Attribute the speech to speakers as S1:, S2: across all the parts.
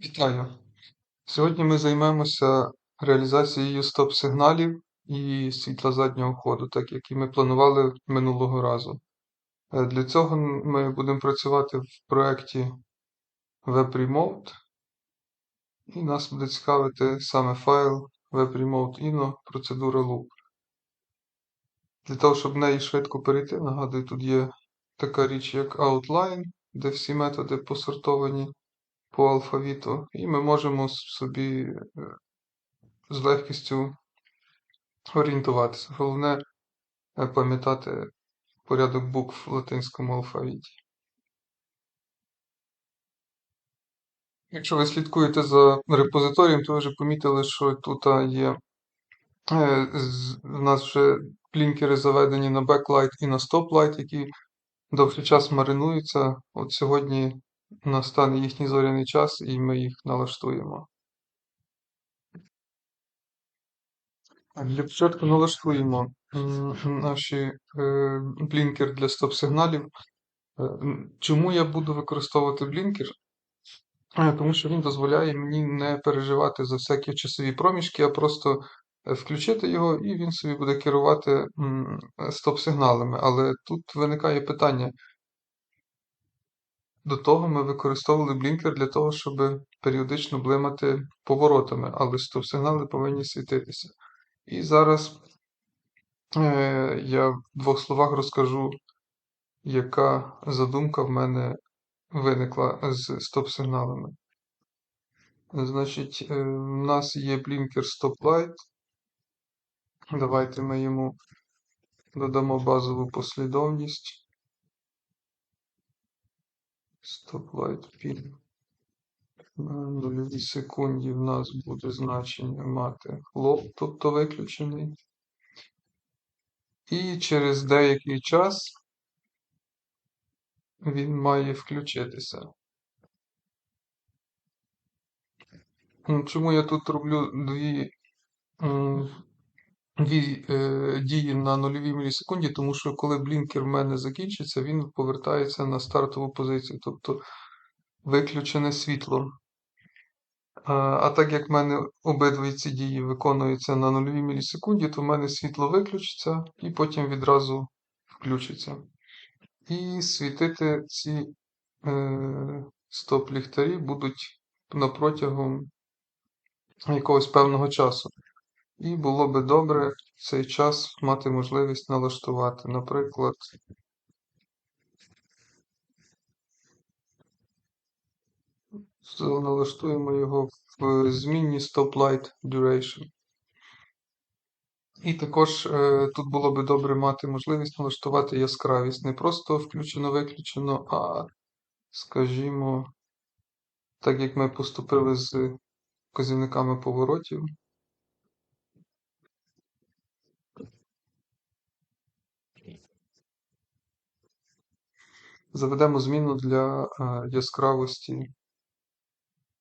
S1: Вітаю! Сьогодні ми займемося реалізацією стоп-сигналів і світла заднього ходу, так як і ми планували минулого разу. Е, Для цього ми будемо працювати в проєкті WebRemote, і нас буде цікавити саме файл WebRemote.ino процедура loop. Для того, щоб в неї швидко перейти, нагадую, тут є така річ, як outline, де всі методи посортовані по алфавіту, і ми можемо собі е, з легкістю орієнтуватися. Головне е, пам'ятати порядок букв в латинському алфавіті. Якщо ви слідкуєте за репозиторієм, то ви вже помітили, що тут є е, в нас вже блінкери заведені на беклайт і на стоплайт, які довший час маринуються. От сьогодні настане їхній зоряний час, і ми їх налаштуємо. Для початку налаштуємо наші е, блінкер для стоп-сигналів. Е, чому я буду використовувати блінкер? Е, тому що він дозволяє мені не переживати за всякі часові проміжки, а просто включити його, і він собі буде керувати стоп-сигналами. Але тут виникає питання. До того ми використовували блінкер для того, щоб періодично блимати поворотами, але стоп-сигнали повинні світитися. І зараз е, я в двох словах розкажу, яка задумка в мене виникла з стоп-сигналами. Значить, е, в нас є блінкер Stoplight. Давайте ми йому додамо базову послідовність. Stoplight pin. На нульовій секунді в нас буде значення мати лоб, тобто виключений. І через деякий час він має включитися. Чому я тут роблю дві дії на нульовій мілісекунді? Тому що коли блінкер в мене закінчиться, він повертається на стартову позицію, тобто виключене світло. А, так як в мене обидві ці дії виконуються на нульовій мілісекунді, то в мене світло виключиться і потім відразу включиться. І світити ці е, стоп-ліхтарі будуть на протягом якогось певного часу. І було би добре в цей час мати можливість налаштувати. Наприклад, налаштуємо його в змінні Stop Light Duration. І також е, тут було би добре мати можливість налаштувати яскравість. Не просто включено-виключено, а, скажімо, так як ми поступили з вказівниками поворотів. Заведемо зміну для е, яскравості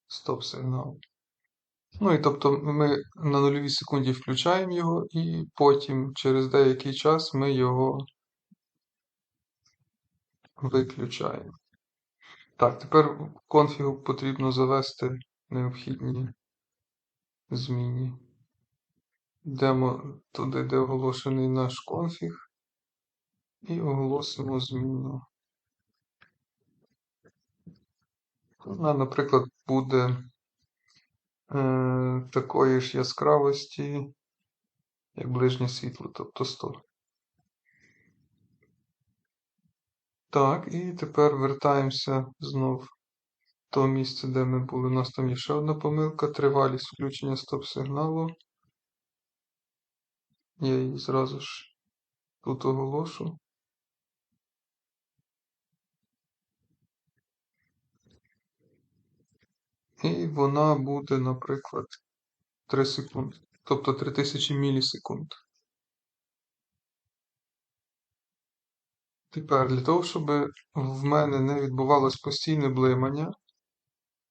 S1: стоп-сигналу. Ну і тобто ми на нульовій секунді включаємо його, і потім через деякий час ми його виключаємо. Так, тепер в конфігу потрібно завести необхідні зміни. Йдемо туди, де оголошений наш конфіг, і оголосимо зміну. Вона, наприклад, буде е, такої ж яскравості, як ближнє світло, тобто 100. Так, і тепер вертаємося знов в то місце, де ми були. У нас там є ще одна помилка. Тривалість включення стоп-сигналу. Я її зразу ж тут оголошу. І вона буде, наприклад, 3 секунди. Тобто 3000 мілісекунд. Тепер для того, щоб в мене не відбувалось постійне блимання,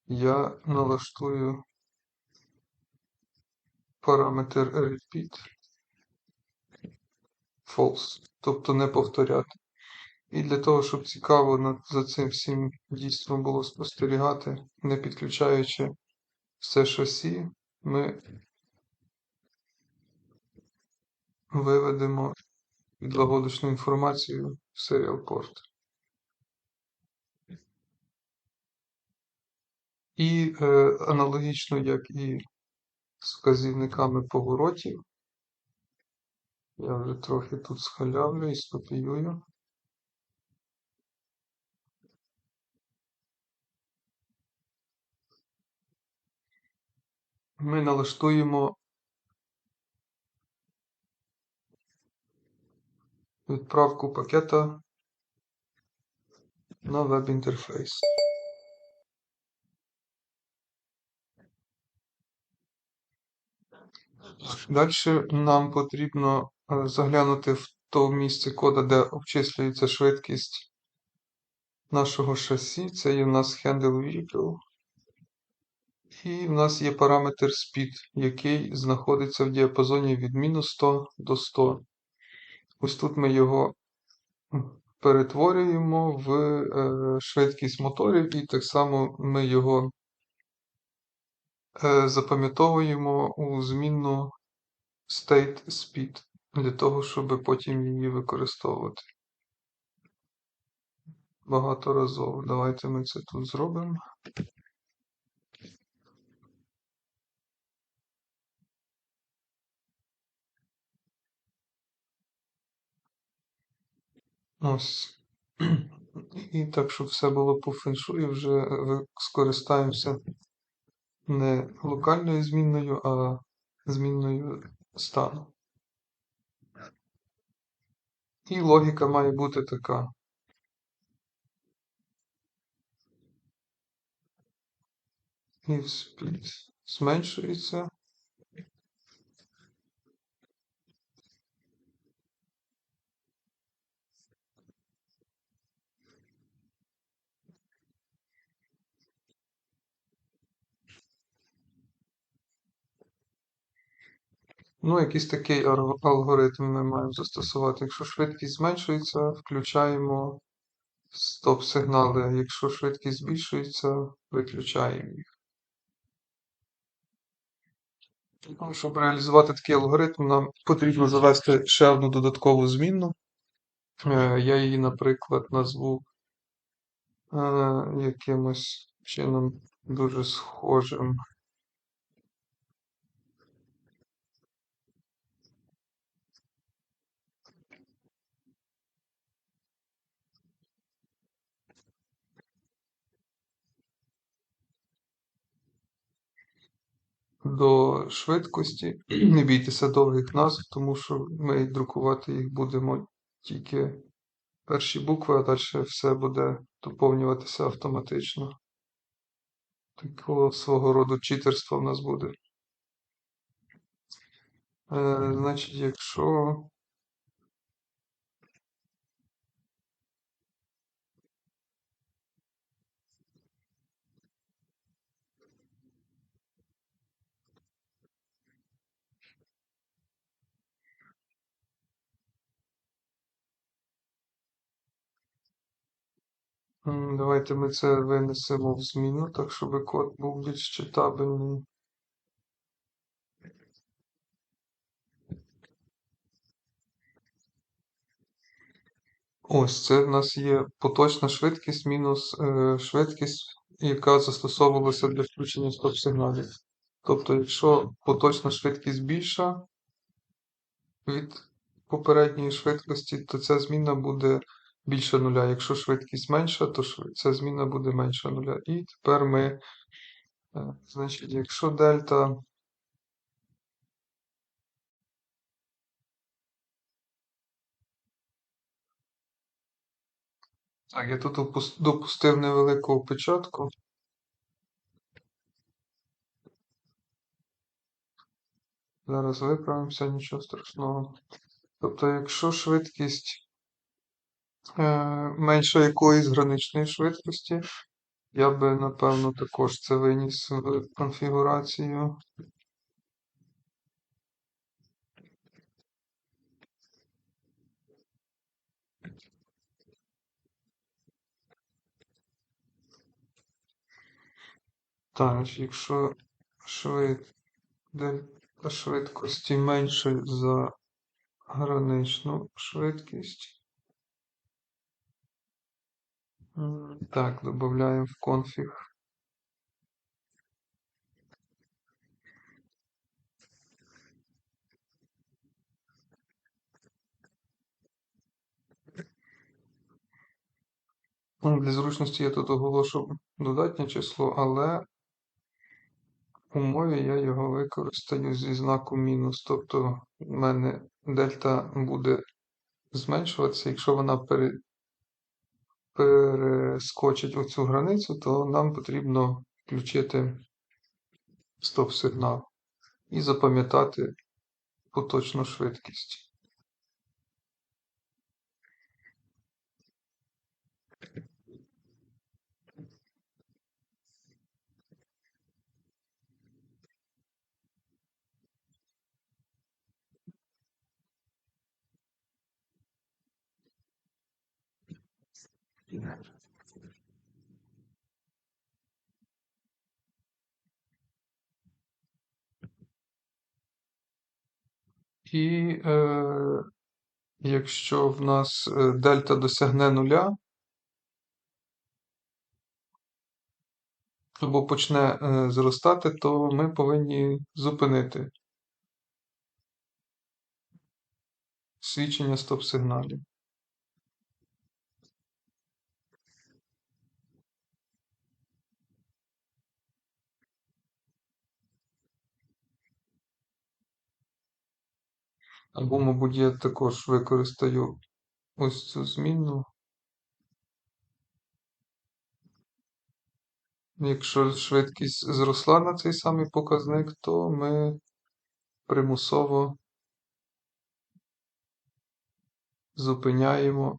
S1: я налаштую параметр repeat false, тобто не повторяти. І для того, щоб цікаво за цим всім дійством було спостерігати, не підключаючи все шасі, ми виведемо відлагодочну інформацію в Serial Port. І е, аналогічно, як і з вказівниками поворотів, я вже трохи тут схалявлю і скопіюю. Ми налаштуємо відправку пакета на веб-інтерфейс. Далі нам потрібно е, заглянути в то місце кода, де обчислюється швидкість нашого шасі. Це є в нас Handle Vehicle. І в нас є параметр Speed, який знаходиться в діапазоні від мінус 100 до 100. Ось тут ми його перетворюємо в е, швидкість моторів, і так само ми його е, запам'ятовуємо у змінну state speed для того, щоб потім її використовувати. Багаторазово. Давайте ми це тут зробимо. Ось. І так, щоб все було по феншую, вже скористаємося не локальною змінною, а змінною стану. І логіка має бути така. If speed зменшується. Ну, якийсь такий алгоритм ми маємо застосувати. Якщо швидкість зменшується, включаємо стоп-сигнали. Якщо швидкість збільшується, виключаємо їх. Щоб реалізувати такий алгоритм, нам потрібно завести ще одну додаткову змінну. Е, Я її, наприклад, назву е, якимось чином дуже схожим. До швидкості. Не бійтеся довгих назв, тому що ми друкувати їх будемо тільки перші букви, а далі все буде доповнюватися автоматично. Такого свого роду читерство в нас буде. Е, Значить, якщо давайте ми це винесемо в зміну, так щоб код був більш читабельний. Ось це в нас є поточна швидкість мінус е, швидкість, яка застосовувалася для включення стоп-сигналів. Тобто, якщо поточна швидкість більша від попередньої швидкості, то ця зміна буде більше нуля. Якщо швидкість менша, то ця зміна буде менше нуля. І тепер ми, е, значить, якщо дельта Так, я тут допустив невелику опечатку. Зараз виправимося, нічого страшного. Тобто, якщо швидкість Е, менше якоїсь граничної швидкості. Я би, напевно, також це виніс в конфігурацію. Так, якщо швид... швидкості менше за граничну швидкість. Так, додаємо в конфіг. Ну, Для зручності я тут оголошу додатнє число, але в умові я його використаю зі знаком мінус. Тобто в мене дельта буде зменшуватися, якщо вона пере... перескочить оцю границю, то нам потрібно включити стоп-сигнал і запам'ятати поточну швидкість. І е, якщо в нас е, дельта досягне нуля, або почне е, зростати, то ми повинні зупинити свідчення стоп-сигналів. Або, мабуть, я також використаю ось цю змінну. Якщо швидкість зросла на цей самий показник, то ми примусово зупиняємо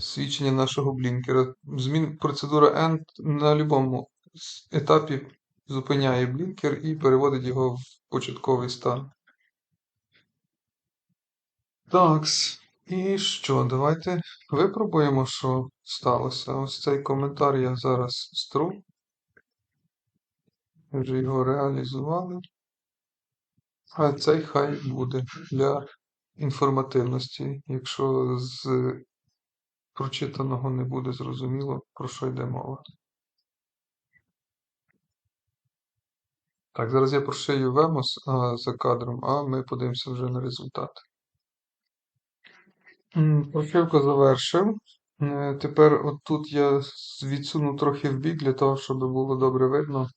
S1: свідчення нашого блінкера. Змін процедура End на будь-якому етапі зупиняє блінкер і переводить його в початковий стан. Такс. І що? Давайте випробуємо, що сталося. Ось цей коментар я зараз стру. Вже його реалізували. А цей хай буде для інформативності, якщо з прочитаного не буде зрозуміло, про що йде мова. Так, зараз я прошию Вемос за кадром, а ми подивимося вже на результат. Прошивку завершив. Е, тепер отут я відсуну трохи в бік для того, щоб було добре видно.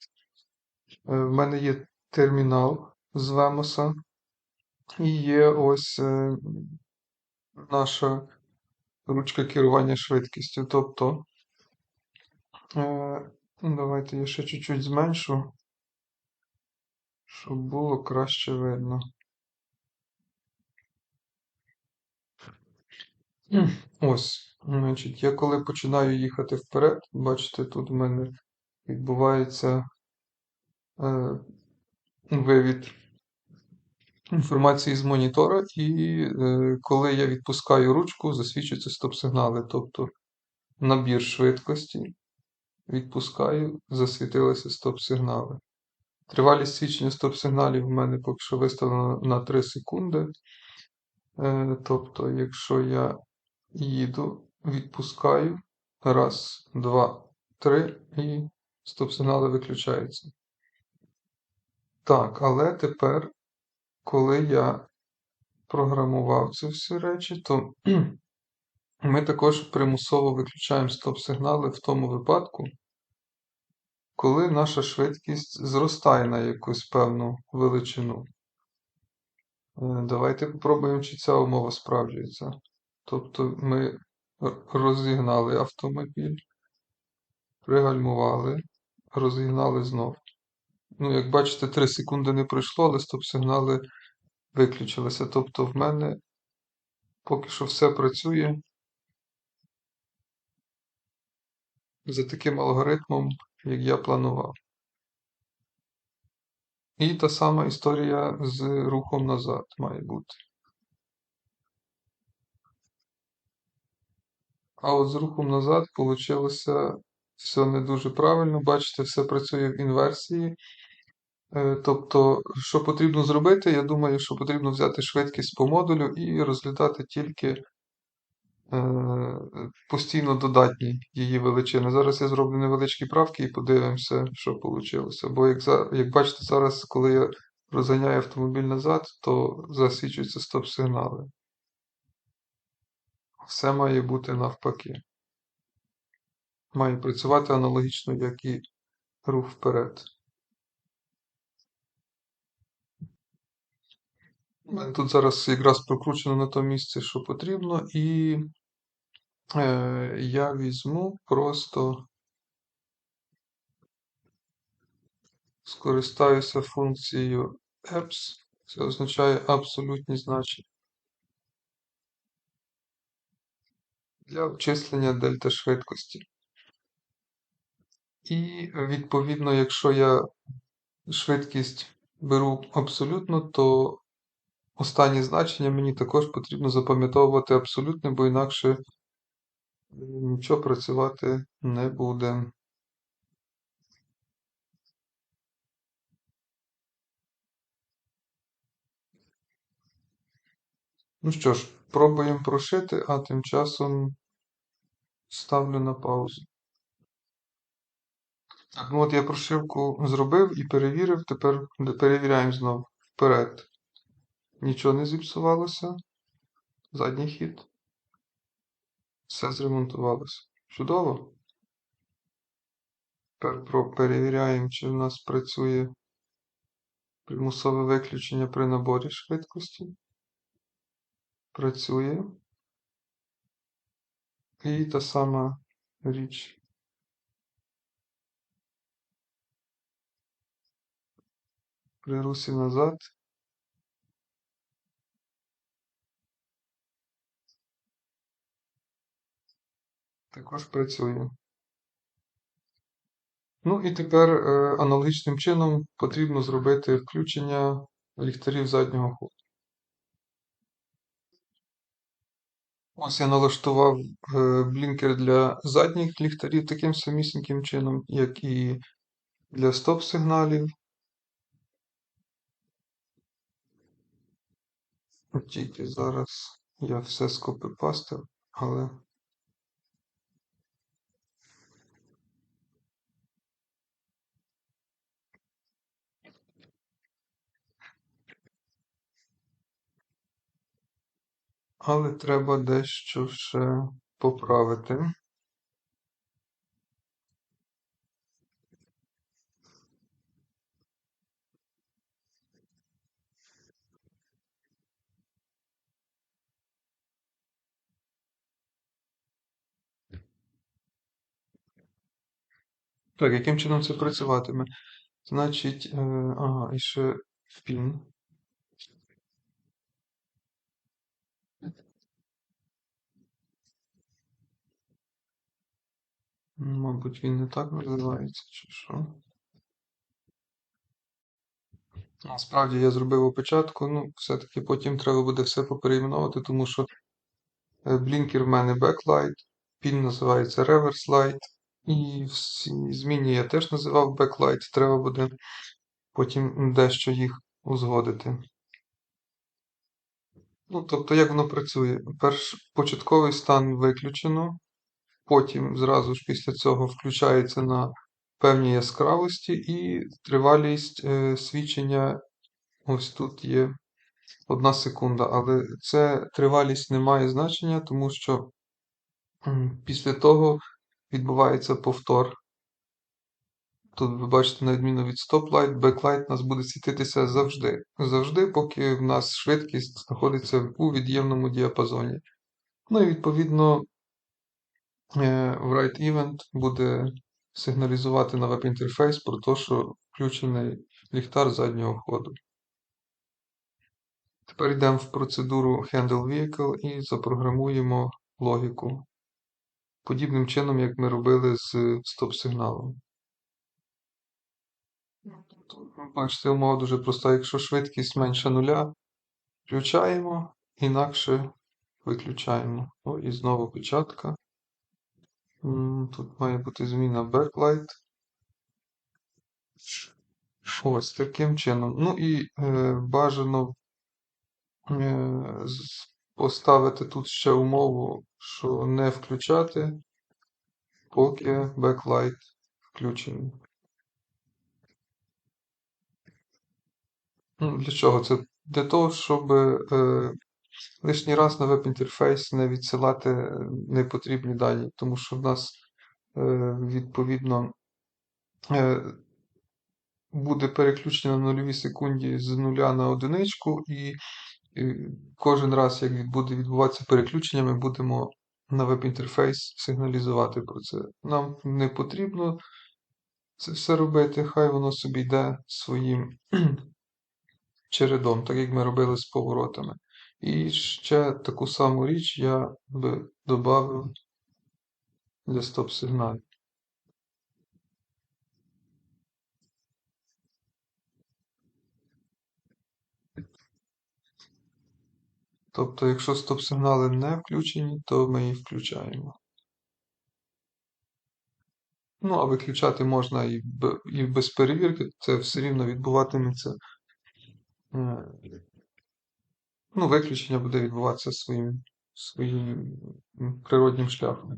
S1: Е, в мене є термінал з Вемоса. І є ось е, наша ручка керування швидкістю. Тобто, давайте я ще чуть-чуть зменшу, щоб було краще видно. Ось, значить, я коли починаю їхати вперед, бачите, тут в мене відбувається е, вивід інформації з монітора, і е, коли я відпускаю ручку, засвідчуються стоп-сигнали. Тобто набір швидкості, відпускаю, засвітилися стоп-сигнали. Тривалість свідчення стоп-сигналів в мене поки що виставлена на 3 секунди. Е, тобто, якщо я їду, відпускаю. Раз, два, три, і стоп-сигнали виключаються. Так, але тепер, коли я програмував ці всі речі, то ми також примусово виключаємо стоп-сигнали в тому випадку, коли наша швидкість зростає на якусь певну величину. Е, давайте попробуємо, чи ця умова справджується. Тобто ми розігнали автомобіль, пригальмували, розігнали знов. Ну, як бачите, 3 секунди не пройшло, але стоп-сигнали виключилися. Тобто в мене поки що все працює за таким алгоритмом, як я планував. І та сама історія з рухом назад має бути. А от з рухом назад вийшло все не дуже правильно. Бачите, все працює в інверсії. Е, Тобто, що потрібно зробити, я думаю, що потрібно взяти швидкість по модулю і розглядати тільки постійно додатні її величини. Зараз я зроблю невеличкі правки і подивимося, що вийшло. Бо, як, як бачите, зараз, коли я розганяю автомобіль назад, то засвічуються стоп-сигнали. Все має бути навпаки. Має працювати аналогічно, як і рух вперед. У мене Тут зараз якраз прокручено на то місце, що потрібно, і е, я візьму просто скористаюся функцією apps. Це означає абсолютні значення. Для обчислення дельта швидкості. І відповідно, якщо я швидкість беру абсолютно, то останні значення мені також потрібно запам'ятовувати абсолютно, бо інакше нічого працювати не буде. Ну що ж, пробуємо прошити, а тим часом ставлю на паузу. Так, ну от я прошивку зробив і перевірив, тепер перевіряємо знову вперед. Нічого не зіпсувалося. Задній хід. Все зремонтувалося. Чудово. Тепер перевіряємо, чи в нас працює примусове виключення при наборі швидкості. Працює. І та сама річ. При русі назад. Також працює. Ну і тепер е, аналогічним чином потрібно зробити включення ліхтарів заднього ходу. Ось я налаштував е, блінкер для задніх ліхтарів таким самісіньким чином, як і для стоп-сигналів. Тільки зараз я все скопипастив, але але треба дещо ще поправити. Так, яким чином це працюватиме? Значить, е, ага, і ще пін. Мабуть, він не так називається, чи що. Насправді я зробив опечатку, ну, все-таки потім треба буде все поперейменувати, тому що е, блінкер в мене backlight, пін називається reverse light, і всі зміни я теж називав backlight, треба буде потім дещо їх узгодити. Ну, тобто, як воно працює? Перш початковий стан виключено, потім зразу ж після цього включається на певній яскравості і тривалість е, свідчення ось тут є одна секунда, але це тривалість не має значення, тому що після того відбувається повтор. Тут ви бачите, на відміну від стоп-лайт, беклайт нас буде світитися завжди. Завжди, поки в нас швидкість знаходиться у від'ємному діапазоні. Ну і відповідно write event буде сигналізувати на веб-інтерфейс про те, що включений ліхтар заднього ходу. Тепер йдемо в процедуру Handle Vehicle і запрограмуємо логіку. Подібним чином, як ми робили з стоп-сигналом. Бачите, умова дуже проста. Якщо швидкість менше нуля, включаємо, інакше виключаємо. О, і знову печатка. Тут має бути зміна backlight. Ось таким чином. Ну і е, бажано е, поставити тут ще умову, що не включати, поки backlight включений. Ну, для чого? Це для того, щоб е, лишній раз на веб-інтерфейс не відсилати е, непотрібні дані, тому що в нас е, відповідно е, буде переключення на нульовій секунді з нуля на одиничку, і кожен раз, як буде відбуватися переключення, ми будемо на веб-інтерфейс сигналізувати про це. Нам не потрібно це все робити, хай воно собі йде своїм чередом, так як ми робили з поворотами. І ще таку саму річ я би додав для стоп-сигналів. Тобто, якщо стоп-сигнали не включені, то ми їх включаємо. Ну, а виключати можна і, і без перевірки, це все рівно відбуватиметься. Ну, виключення буде відбуватися своїм, своїм природнім шляхом.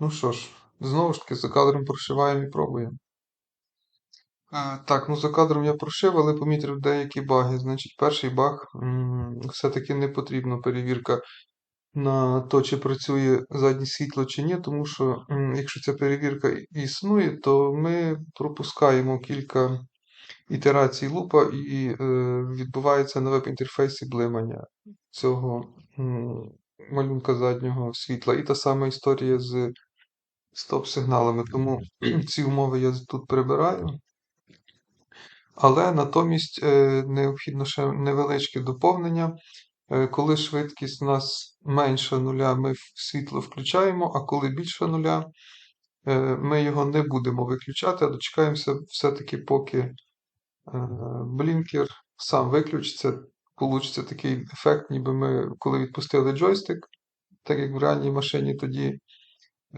S1: Ну що ж, знову ж таки, за кадром прошиваємо і пробуємо. Е, Так, ну за кадром я прошив, але помітив деякі баги. Значить, перший баг все-таки не потрібна перевірка на то, чи працює заднє світло чи ні, тому що якщо ця перевірка існує, то ми пропускаємо кілька ітерацій лупа і е, відбувається на веб-інтерфейсі блимання цього малюнка заднього світла. І та сама історія з стоп-сигналами. Тому ці умови я тут прибираю. Але натомість е, необхідно ще невеличке доповнення. Е, Коли швидкість у нас менша нуля, ми світло включаємо, а коли більше нуля, ми його не будемо виключати, а дочекаємося все-таки, поки блінкер сам виключиться. Получиться такий ефект, ніби ми, коли відпустили джойстик, так як в реальній машині, тоді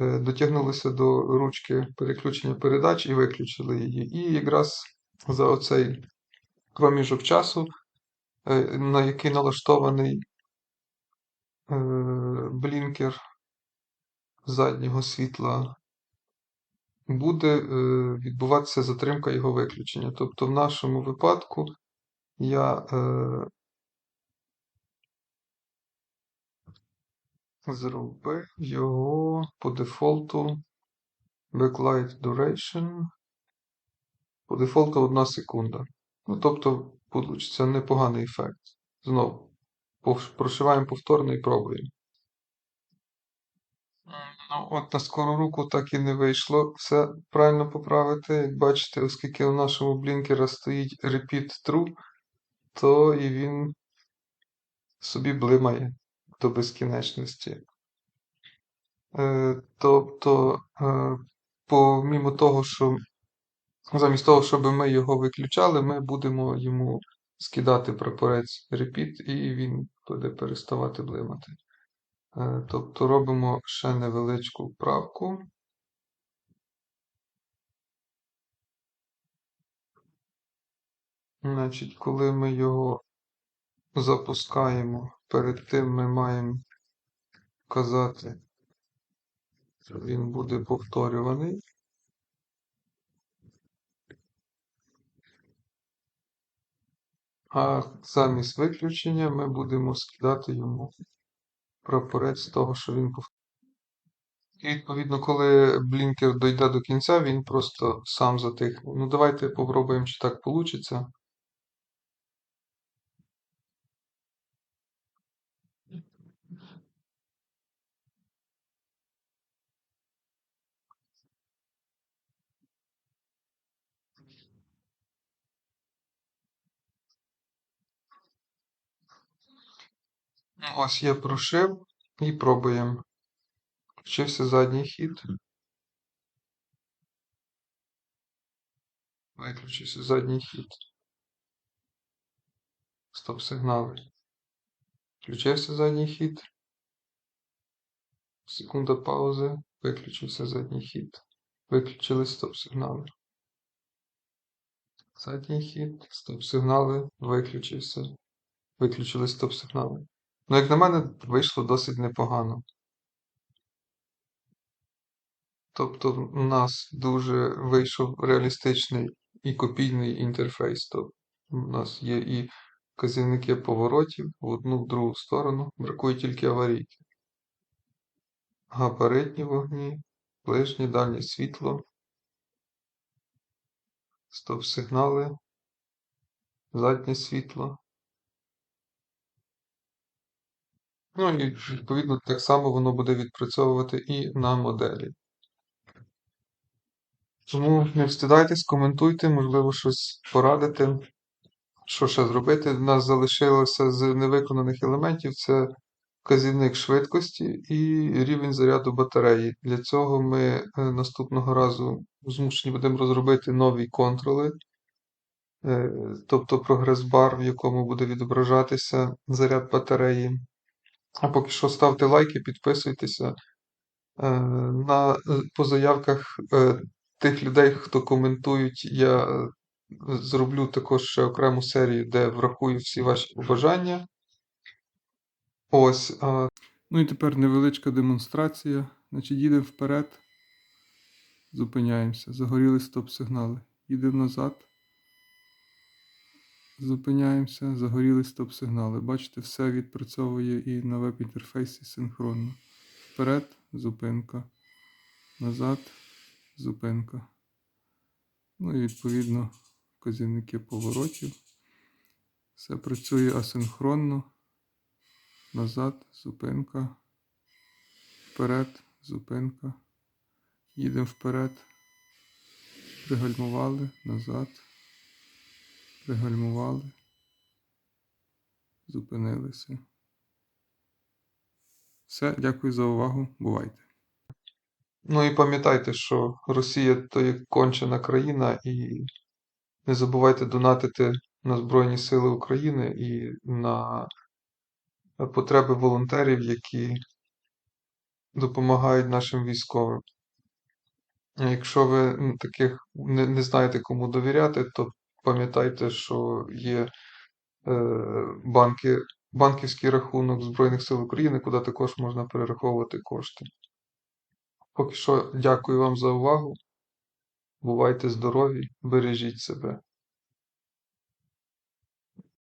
S1: е, дотягнулися до ручки переключення передач і виключили її. І якраз за оцей проміжок часу, е, на який налаштований е, блінкер заднього світла, буде е, відбуватися затримка його виключення. Тобто, в нашому випадку я е, зробив його по дефолту backlight duration. По дефолту 1 секунда. Ну, тобто, получиться непоганий ефект. Знову прошиваємо повторно і пробуємо. Ну, от на скору руку так і не вийшло все правильно поправити. Як бачите, оскільки у нашому блінкера стоїть repeat true, то і він собі блимає до безкінечності. Е, тобто, е, помімо того, що замість того, щоб ми його виключали, ми будемо йому скидати прапорець repeat, і він буде переставати блимати. Е, тобто робимо ще невеличку вправку. Значить, коли ми його запускаємо, перед тим ми маємо казати, що він буде повторюваний. А замість виключення ми будемо скидати йому прапорець того, що він повторює. І відповідно, коли блінкер дойде до кінця, він просто сам затихне. Ну, давайте попробуємо, чи так вийде. Ось я прошив і пробуємо. Включився задній хід. Виключився задній хід. Стоп сигнали. Включився задній хід. Секунда паузи. Виключився задній хід. Виключили стоп-сигнали. Задній хід, стоп-сигнали, виключився. Виключили стоп-сигнали. Ну, як на мене, вийшло досить непогано. Тобто, у нас дуже вийшов реалістичний і копійний інтерфейс. Тобто, у нас є і вказівники поворотів в одну в другу сторону. Бракує тільки аварійки. Габаритні вогні, ближнє, дальнє світло, стоп-сигнали, заднє світло. Ну і відповідно так само воно буде відпрацьовувати і на моделі. Тому не встидайтесь, коментуйте, можливо, щось порадите, що ще зробити. У нас залишилося з невиконаних елементів це вказівник швидкості і рівень заряду батареї. Для цього ми е, наступного разу змушені будемо розробити нові контроли, е, тобто прогрес-бар, в якому буде відображатися заряд батареї. А поки що ставте лайки, підписуйтеся. Е, На, е, по заявках е, тих людей, хто коментують, я зроблю також ще окрему серію, де врахую всі ваші побажання. Ось.
S2: Ну і тепер невеличка демонстрація. Значить, їдемо вперед, зупиняємося. Загоріли стоп-сигнали. Їдемо назад. Зупиняємося, загоріли стоп-сигнали. Бачите, все відпрацьовує і на веб-інтерфейсі синхронно. Вперед, зупинка. Назад, зупинка. Ну і відповідно вказівники поворотів. Все працює асинхронно. Назад, зупинка. Вперед, зупинка. Їдемо вперед. Пригальмували, назад. Пригальмували. Зупинилися. Все, дякую за увагу. Бувайте.
S1: Ну і пам'ятайте, що Росія то є кончена країна, і не забувайте донатити на Збройні Сили України і на потреби волонтерів, які допомагають нашим військовим. Якщо ви таких не, не знаєте, кому довіряти, то пам'ятайте, що є е, банки, банківський рахунок Збройних сил України, куди також можна перераховувати кошти. Поки що дякую вам за увагу. Бувайте здорові, бережіть себе.